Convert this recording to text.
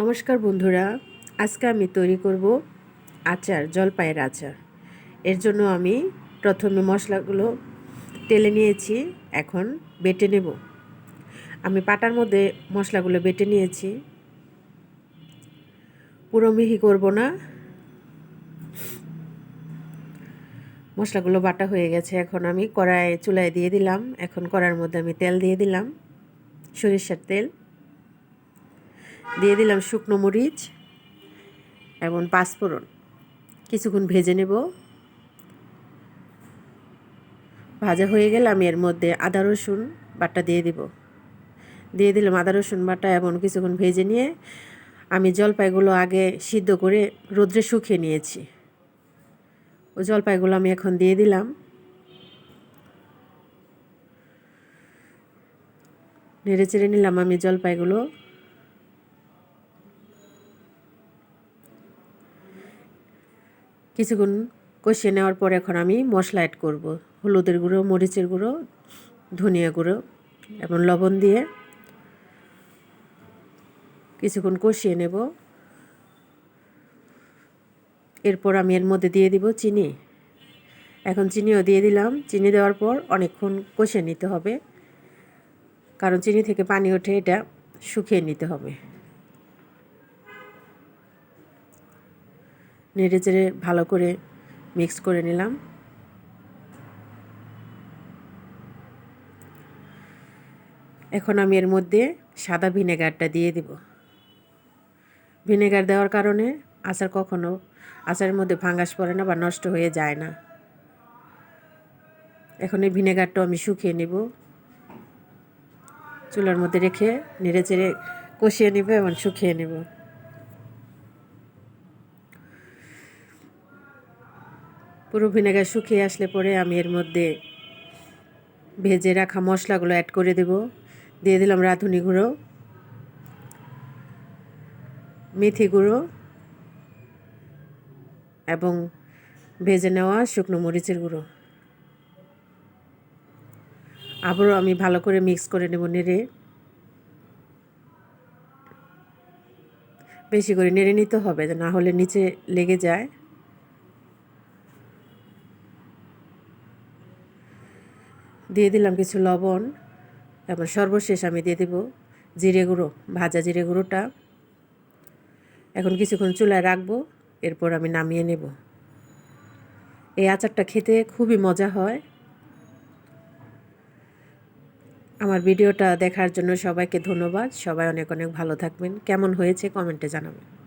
নমস্কার বন্ধুরা, আজকে আমি তৈরি করব আচার, জলপাইয়ের আচার। এর জন্য আমি প্রথমে মশলাগুলো তেলে নিয়েছি, এখন বেটে নেব। আমি পাটার মধ্যে মশলাগুলো বেটে নিয়েছি। পুরো মিহি করব না। মশলাগুলো বাটা হয়ে গেছে, এখন আমি কড়াই চুলায় দিয়ে দিলাম। এখন কড়ার মধ্যে আমি তেল দিয়ে দিলাম, সরিষার তেল। দিয়ে দিলাম শুকনো মরিচ এবং পাঁচফোড়ন। কিছুক্ষণ ভেজে নেব। ভাজা হয়ে গেলে আমি এর মধ্যে আদা, রসুন বাটা দিয়ে দিব। দিয়ে দিলাম আদা, রসুন বাটা এবং কিছুক্ষণ ভেজে নিয়ে আমি জলপাইগুলো আগে সিদ্ধ করে রোদ্রে শুকিয়ে নিয়েছি। ও জলপাইগুলো আমি এখন দিয়ে দিলাম। নেড়ে চেড়ে নিলাম আমি জলপাইগুলো। কিছুক্ষণ কষিয়ে নেওয়ার পর এখন আমি মশলা অ্যাড করব। হলুদের গুঁড়ো, মরিচের গুঁড়ো, ধনিয়া গুঁড়ো এবং লবণ দিয়ে কিছুক্ষণ কষিয়ে নেব। এরপর আমি এর মধ্যে দিয়ে দিব চিনি। এখন চিনিও দিয়ে দিলাম। চিনি দেওয়ার পর অনেকক্ষণ কষিয়ে নিতে হবে। কারণ চিনি থেকে পানি ওঠে, এটা শুকিয়ে নিতে হবে। নেড়ে চেড়ে ভালো করে মিক্স করে নিলাম। এখন আমি এর মধ্যে সাদা ভিনেগারটা দিয়ে দিব। ভিনেগার দেওয়ার কারণে আচার কখনো আচারের মধ্যে ভাঙ্গাস পড়ে না বা নষ্ট হয়ে যায় না। এখন এই ভিনেগারটাও আমি শুকিয়ে নেব। চুলার মধ্যে রেখে নেড়ে চেড়ে কষিয়ে নেব এবং শুকিয়ে নেব। পুরো ভিনেগার শুকিয়ে আসলে পরে আমি এর মধ্যে ভেজে রাখা মশলাগুলো অ্যাড করে দেব। দিয়ে দিলাম রাঁধুনি গুঁড়ো, মেথি গুঁড়ো এবং ভেজে নেওয়া শুকনো মরিচের গুঁড়ো। আবারও আমি ভালো করে মিক্স করে নেব নেড়ে। বেশি করে নেড়ে নিতে হবে, না হলে নিচে লেগে যায়। দিয়ে দিলাম কিছু লবণ এবং সর্বশেষ আমি দিয়ে দেব জিরে গুঁড়ো, ভাজা জিরে গুঁড়োটা। এখন কিছুক্ষণ চুলায় রাখব, এরপর আমি নামিয়ে নেব। এই আচারটা খেতে খুবই মজা হয়। আমার ভিডিওটা দেখার জন্য সবাইকে ধন্যবাদ। সবাই অনেক অনেক ভালো থাকবেন। কেমন হয়েছে কমেন্টে জানাবেন।